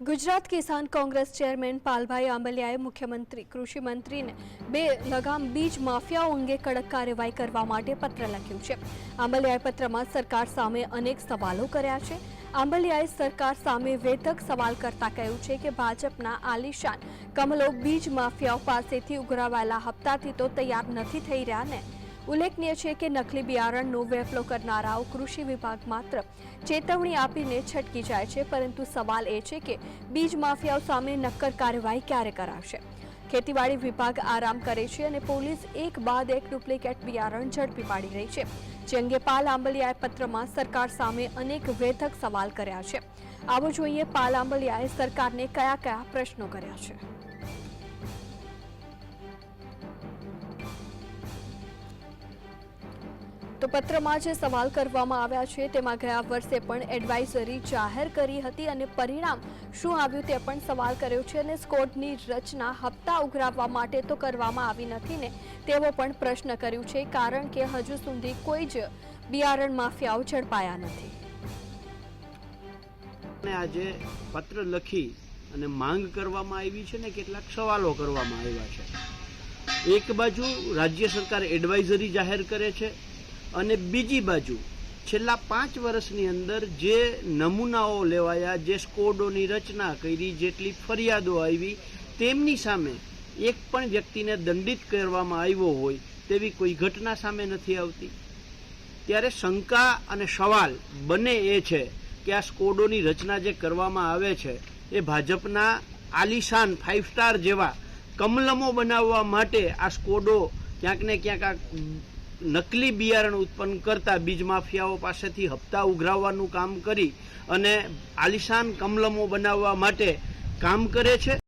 Gujarat Kisan Congress chairman Palbhai આંબલિયાએ મુખ્યમંત્રી, કૃષિ મંત્રીને બે લગામ બીજ માફિયાઓ અંગે કડક કાર્યવાહી કરવા માટે પત્ર લખ્યું છે. આંબલિયાએ પત્રમાં સરકાર સામે અનેક સવાલો કર્યા છે. આંબલિયાએ સરકાર સામે વેધક સવાલ કરતા કહ્યું છે કે ભાજપના આલિશાન કમલો બીજ માફિયાઓ પાસેથી ઉઘરાવાયેલા હપ્તાથી તો તૈયાર નથી થઈ રહ્યા ને? ઉલ્લેખનીય છે કે નકલી બિયારણનો વેફલો કરનારાઓ કૃષિ વિભાગ માત્ર ચેતવણી આપીને છટકી જાય છે, પરંતુ સવાલ એ છે કે બીજ માફિયાઓ સામે નક્કર કાર્યવાહી ક્યારે કરાશે? ખેતીવાડી વિભાગ આરામ કરે છે અને પોલીસ એક બાદ એક ડુપ્લિકેટ બિયારણ ઝડપી પાડી રહી છે. જે અંગે પાલ આંબલિયાએ પત્રમાં સરકાર સામે અનેક વેધક સવાલ કર્યા છે. આવો જોઈએ પાલ આંબલિયાએ સરકારને કયા કયા પ્રશ્નો કર્યા છે. તો પત્રમાં જે સવાલ કરવામાં આવ્યા છે, તેમાં ગયા વર્ષે પણ એડવાઇઝરી જાહેર કરી હતી અને પરિણામ શું આવ્યું તે પણ સવાલ કર્યો છે અને સ્કોડની રચના હપ્તા ઉઘરાવવા માટે તો કરવામાં આવી નથી ને, તેવો પણ પ્રશ્ન કર્યું છે, કારણ કે હજુ સુધી કોઈ જ બિયારણ માફિયાઓ ઝડપાયા નથી. આજે પત્ર લખી અને માંગ કરવામાં આવી છે ને, કેટલાક સવાલો કરવામાં આવ્યા છે. એક બાજુ રાજ્ય સરકાર એડવાઇઝરી જાહેર કરે છે અને બીજી બાજુ, છેલ્લા પાંચ વર્ષની અંદર જે નમૂનાઓ લેવાયા, જે સ્કોડોની રચના કરી, જેટલી ફરિયાદો આવી, તેમની સામે એક પણ વ્યક્તિને દંડિત કરવામાં આવ્યો હોય તેવી કોઈ ઘટના સામે નથી આવતી. ત્યારે શંકા અને સવાલ બંને એ છે કે આ સ્કોડોની રચના જે કરવામાં આવે છે, એ ભાજપના આલિશાન ફાઇવ સ્ટાર જેવા કમલમો બનાવવા માટે આ સ્કોડો ક્યાંક ને ક્યાંક આ નકલી બિયારણ ઉત્પન્ન કરતા બીજ માફિયાઓ પાસેથી હપ્તા ઉઘરાવવાનું કામ કરી અને આલિશાન કમલમો બનાવવા માટે કામ કરે છે.